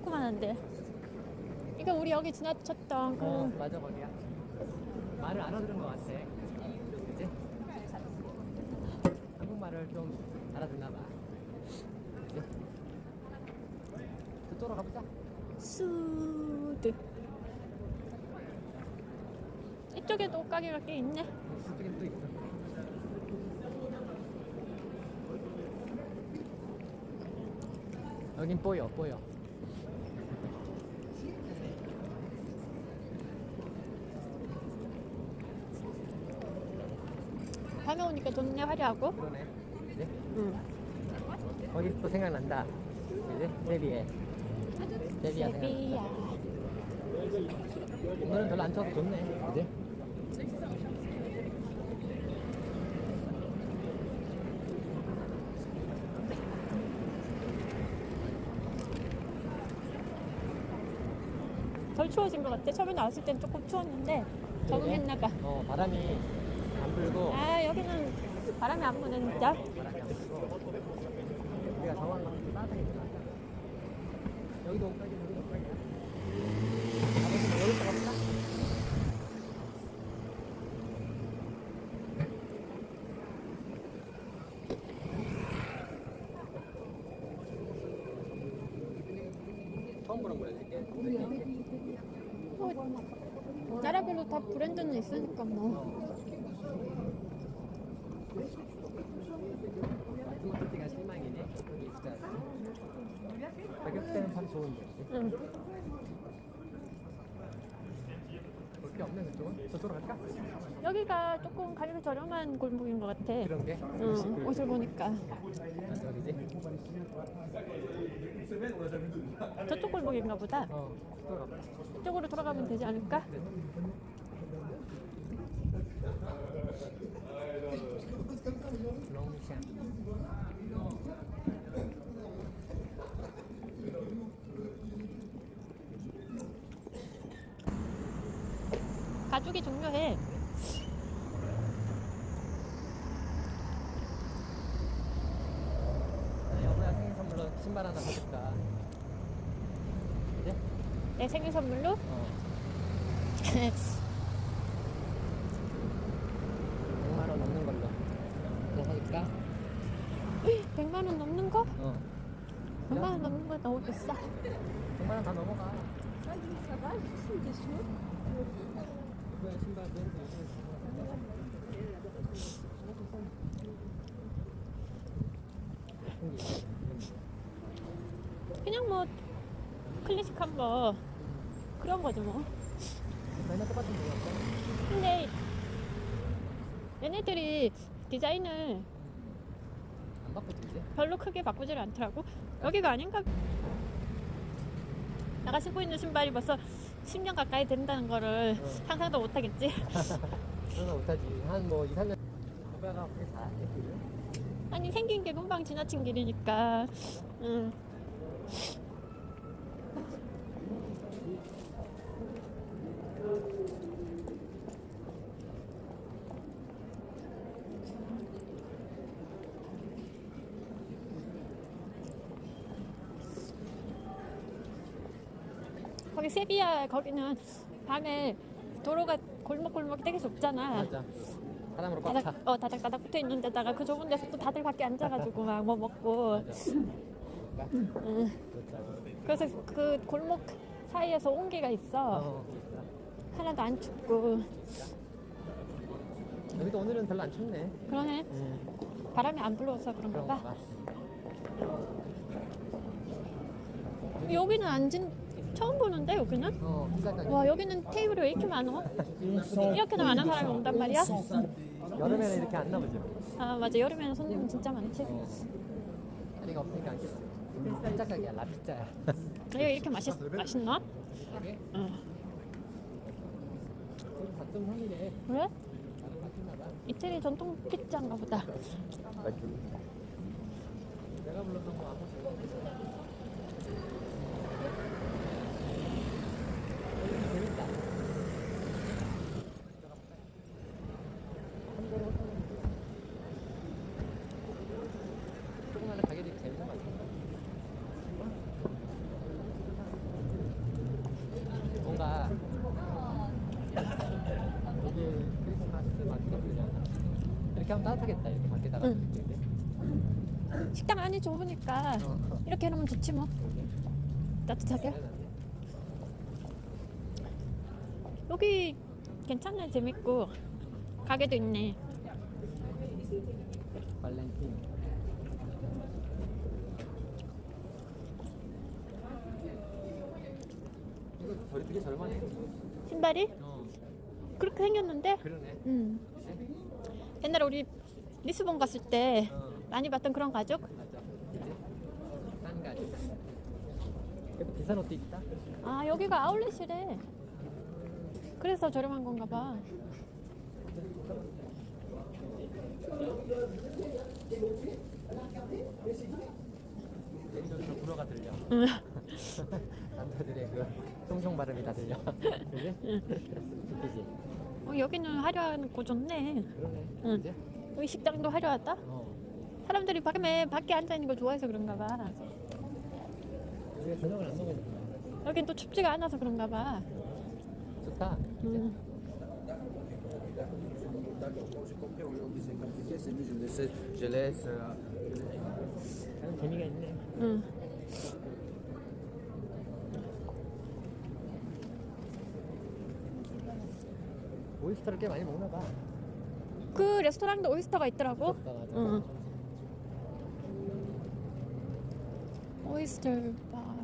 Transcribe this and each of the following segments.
조그만한데. 이거 우리 여기 지나쳤던 그 어, 맞아 거기야. 말을 알아들은 것 같아. 그지? 한국말을 좀 알아듣나 봐. 그지? 저쪽으로 가보자. 수드. 이쪽에도 옷가게가 꽤 있네. 저쪽에 또 있어. 여긴 보여, 보여. 밤에 오니까 좋네 화려하고. 그러네. 그지? 응. 거기 또 생각난다. 그지? 제비에. 제비야 생각난다. 제비야. 오늘은 별로 안 추워서 좋네. 그지? 덜 추워진 것 같아. 처음에 나왔을 땐 조금 추웠는데 적응했나 봐. 어, 바람이 안 불고. 아 여기는 바람이 안 부는 자. 바람이 안 불고. 우리가 정한 만큼 따뜻하게 들어가자. 여기도 옷가게, 여기도 옷가게. 아버지 여기서 갑시다. 처음 보는 거야, 이게. 뭐, 나라별로 다 브랜드는 있으니까 뭐. 때가 실망이네. 가격대는 참 좋은데. 응. 볼게 없네, 그쪽은? 저쪽으로 갈까? 여기가 조금 가격이 저렴한 골목인 것 같아. 그런 게? 응, 옷을 보니까 아, 여기지? 저쪽 골목인가 보다. 어, 저쪽으로. 이쪽으로 돌아가면 되지 않을까? 롱샹. 가죽이 중요해. 아, 여보야 생일 선물로 신발 하나 사줄까? 그래? 내 생일 선물로 어. 100만 원 넘는 걸로. 그거 사줄까? 100만 원 넘는 거? 어. 100만 원 넘는 거 너무 비싸. 100만 원 다 넘어가. 그냥 뭐 클래식한 거 그런 거지 뭐. 근데 얘네들이 디자인을 안? 별로 크게 바꾸질 않더라고. 여기가 아닌가? 내가 신고 있는 신발이 벌써 10년 가까이 된다는 거를 응. 상상도 못 하겠지. 그러나 못하지. 한 뭐 2, 3년. 오빠가 그렇게 다 했거든. 아니 생긴 게 금방 지나친 길이니까. 응. 거기 세비야 거기는 밤에 도로가 골목골목 되게 좁잖아. 맞아. 사람으로 꽉 차. 다닥, 어, 다닥다닥 붙어 있는 데다가 그 좁은 데서 또 다들 밖에 앉아가지고 막 뭐 먹고. 응. 그래서 그 골목 사이에서 온기가 있어. 어, 하나도 안 춥고. 여기도 오늘은 별로 안 춥네. 그러네. 음, 바람이 안 불어서 그런가. 봐. 여기는 앉은, 처음 보는데, 여기는? 어. 와, 여기는 테이블이 왜 이렇게 많어? 이렇게나 많은 사람이 온단 말이야? 여름에는 이렇게 안 나오죠. 아, 맞아. 여름에는 손님 진짜 많지. 어. 자리가 없으니까 안 겠어. 깜짝 가게야, 라피자야. 여기 이렇게 맛있, 맛있나? 응. 4.3이래. 그래? 이태리 전통 피자인가 보다. 내가 불렀던 거안 먹었어. 재밌다. 조그마한 가게들이 재밌는 거 많다. 텍사스 마켓이잖아. 이렇게 하면 따뜻하겠다. 이렇게 밖에다가. 응. 이렇게. 식당 안이 좁으니까 어. 이렇게 해놓으면 좋지 뭐 따뜻하게 여기 괜찮네 재밌고 가게도 있네 발렌틴. 이거 되게 저렴하네. 신발이 어. 그렇게 생겼는데 그러네. 음 그치? 옛날에 우리 리스본 갔을 때 어. 많이 봤던 그런 맞아. 싼. 그래도 비싼 옷도 있다. 아 여기가 아울렛이래 그래서 저렴한 건가 봐 여기서 불어가 들려. 응. 남자들의 그 송송 발음이 다 들려. 그지? 웃기지? 어, 여기는 화려한 고 좋네 그러네. 응. 여기 식당도 화려하다 어. 사람들이 밖에, 밖에 앉아 있는 걸 좋아해서 그런가 봐 저녁을 안 먹으니까. 여긴 또 춥지가 않아서 그런가 봐 좋다. 그지? 음. Je laisse, euh, 재미가 있네. 응. 오이스터를 꽤 많이 먹나 봐. 그 레스토랑도 오이스터가 있더라고 있었다, 맞아. 응. 오이스터 바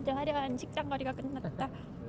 이제 화려한 식당거리가 끝났다